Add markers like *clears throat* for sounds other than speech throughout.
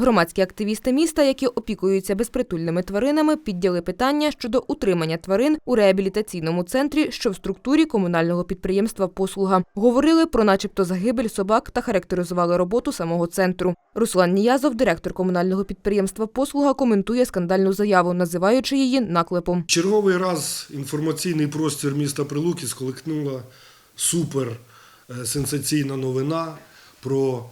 Громадські активісти міста, які опікуються безпритульними тваринами, підняли питання щодо утримання тварин у реабілітаційному центрі, що в структурі комунального підприємства Послуга. Говорили про начебто загибель собак та характеризували роботу самого центру. Руслан Ніязов, директор комунального підприємства Послуга, коментує скандальну заяву, називаючи її наклепом. Черговий раз інформаційний простір міста Прилуки сколихнула супер е, новина про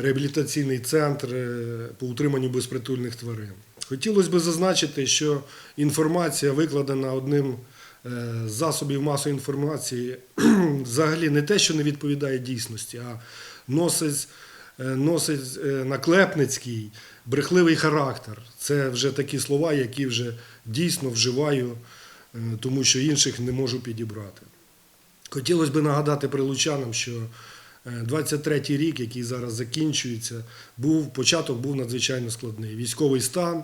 реабілітаційний центр е, по утриманню безпритульних тварин. Хотілося б зазначити, що інформація, викладена одним е, з засобів масової інформації, *clears throat* взагалі не те, що не відповідає дійсності, а носить, е, носить е, наклепницький, брехливий характер. Це вже такі слова, які вже дійсно вживаю, е, тому що інших не можу підібрати. Хотілося б нагадати прилучанам, що 23-й рік, який зараз закінчується, був початок був надзвичайно складний. Військовий стан,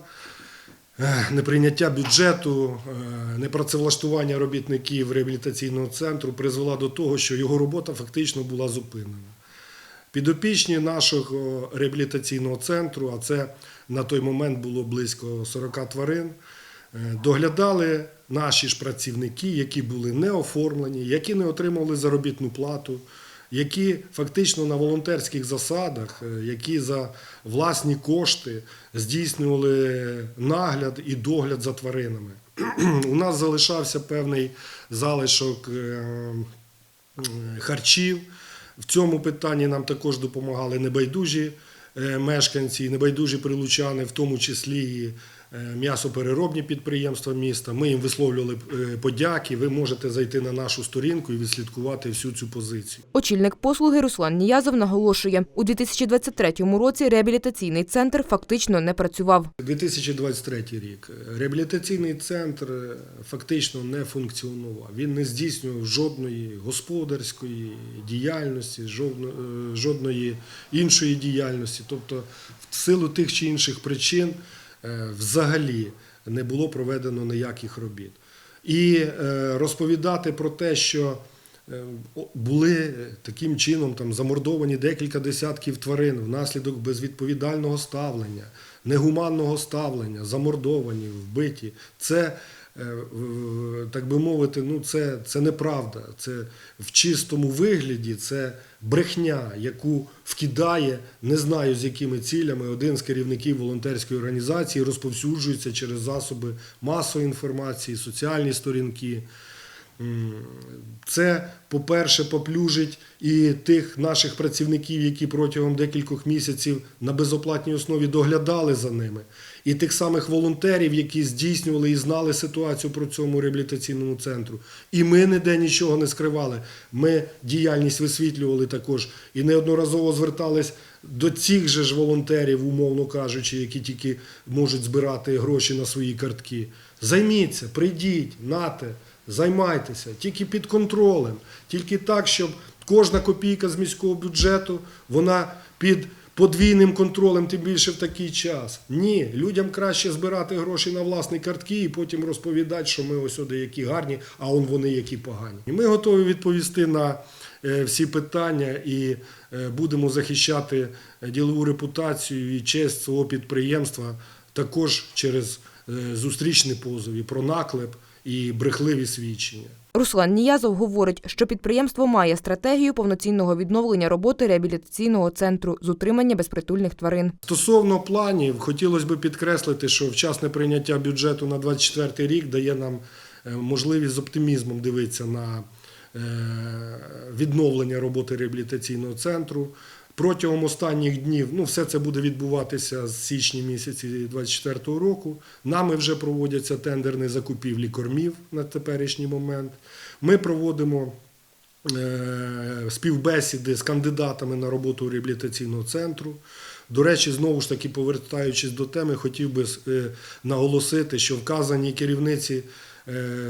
е, неприйняття бюджету, е, непрацевлаштування робітників реабілітаційного центру призвела до того, що його робота фактично була зупинена. Підопічні нашого реабілітаційного центру, а це на той момент було близько 40 тварин, е, доглядали наші ж працівники, які були не оформлені, які не отримували заробітну плату, які фактично на волонтерських засадах, е, які за власні кошти здійснювали нагляд і догляд за тваринами. *clears throat* У нас залишався певний залишок е, е, харчів. В цьому питанні нам також допомагали небайдужі мешканці, небайдужі прилучани, в тому числі і м'ясопереробні підприємства міста. Ми їм висловлювали е, подяки. Ви можете зайти на нашу сторінку і відслідкувати всю цю позицію. Очільник послуги Руслан Ніязов наголошує, у 2023 році реабілітаційний центр фактично не працював. 2023 рік реабілітаційний центр е, фактично не функціонував. Він не здійснював жодної господарської діяльності, жодно- е, жодної іншої діяльності. Тобто, в силу тих чи інших причин е, взагалі не було проведено ніяких робіт. І е, розповідати про те, що е, були таким чином там замордовані декілька десятків тварин внаслідок безвідповідального ставлення, негуманного ставлення, замордовані, вбиті. Це, е, так би мовити, ну це, це неправда. Це в чистому вигляді це брехня, яку вкидає, не знаю з якими цілями, один з керівників волонтерської організації розповсюджується через засоби масової інформації, соціальні сторінки. Це, по-перше, поплюжить і тих наших працівників, які протягом декількох місяців на безоплатній основі доглядали за ними, і тих самих волонтерів, які здійснювали і знали ситуацію про цьому реабілітаційному центру. І ми ніде нічого не скривали. Ми діяльність висвітлювали також і неодноразово звертались до цих же ж волонтерів, умовно кажучи, які тільки можуть збирати гроші на свої картки. Займіться, прийдіть, нате. Займайтеся тільки під контролем, тільки так, щоб кожна копійка з міського бюджету вона під подвійним контролем, тим більше в такий час. Ні, людям краще збирати гроші на власні картки і потім розповідати, що ми ось сюди які гарні, а он вони які погані. І ми готові відповісти на е, всі питання і е, будемо захищати ділову репутацію і честь свого підприємства також через е, зустрічні позови про наклеп і брехливі свідчення. Руслан Ніязов говорить, що підприємство має стратегію повноцінного відновлення роботи реабілітаційного центру з утримання безпритульних тварин. Стосовно планів, хотілося б підкреслити, що вчасне прийняття бюджету на 2024 рік дає нам е, можливість з оптимізмом дивитися на е, відновлення роботи реабілітаційного центру. Протягом останніх днів, ну все це буде відбуватися з січня місяці 2024 року. Нами вже проводяться тендерні закупівлі кормів на теперішній момент. Ми проводимо е, співбесіди з кандидатами на роботу реабілітаційного центру. До речі, знову ж таки, повертаючись до теми, хотів би е, наголосити, що вказані керівниці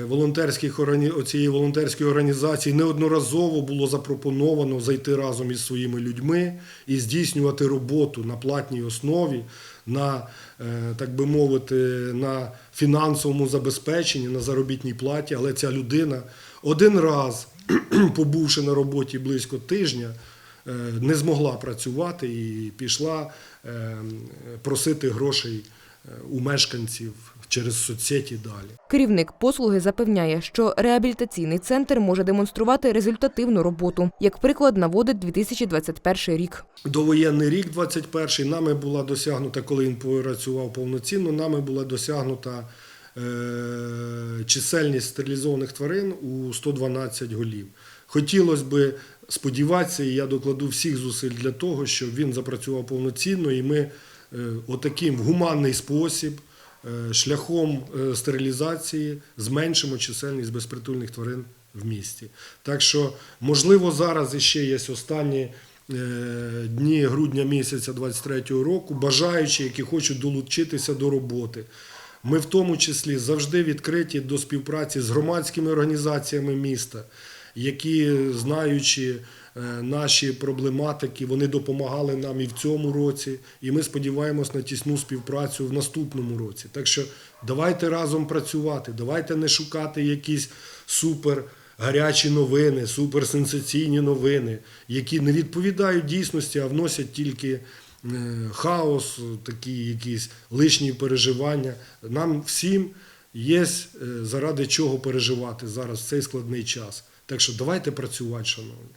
волонтерських органі- цієї волонтерської організації неодноразово було запропоновано зайти разом із своїми людьми і здійснювати роботу на платній основі, на, е, так би мовити, на фінансовому забезпеченні, на заробітній платі. Але ця людина один раз, *clears throat* побувши на роботі близько тижня, е, не змогла працювати і пішла е, просити грошей е, у мешканців через соцсеті далі. Керівник послуги запевняє, що реабілітаційний центр може демонструвати результативну роботу. Як приклад наводить 2021 рік. Довоєнний рік 21 нами була досягнута, коли він працював повноцінно, нами була досягнута е, чисельність стерилізованих тварин у 112 голів. Хотілося би сподіватися, і я докладу всіх зусиль для того, щоб він запрацював повноцінно, і ми отаким в гуманний спосіб, е, шляхом е, стерилізації зменшимо чисельність безпритульних тварин в місті. Так що, можливо, зараз іще є останні е, дні грудня місяця 23-го року, бажаючі, які хочуть долучитися до роботи. Ми в тому числі завжди відкриті до співпраці з громадськими організаціями міста, які, знаючи е, наші проблематики, вони допомагали нам і в цьому році, і ми сподіваємось на тісну співпрацю в наступному році. Так що давайте разом працювати, давайте не шукати якісь супер гарячі новини, суперсенсаційні новини, які не відповідають дійсності, а вносять тільки е, хаос, такі якісь лишні переживання. Нам всім є е, заради чого переживати зараз в цей складний час. Так що давайте працювати, шановні.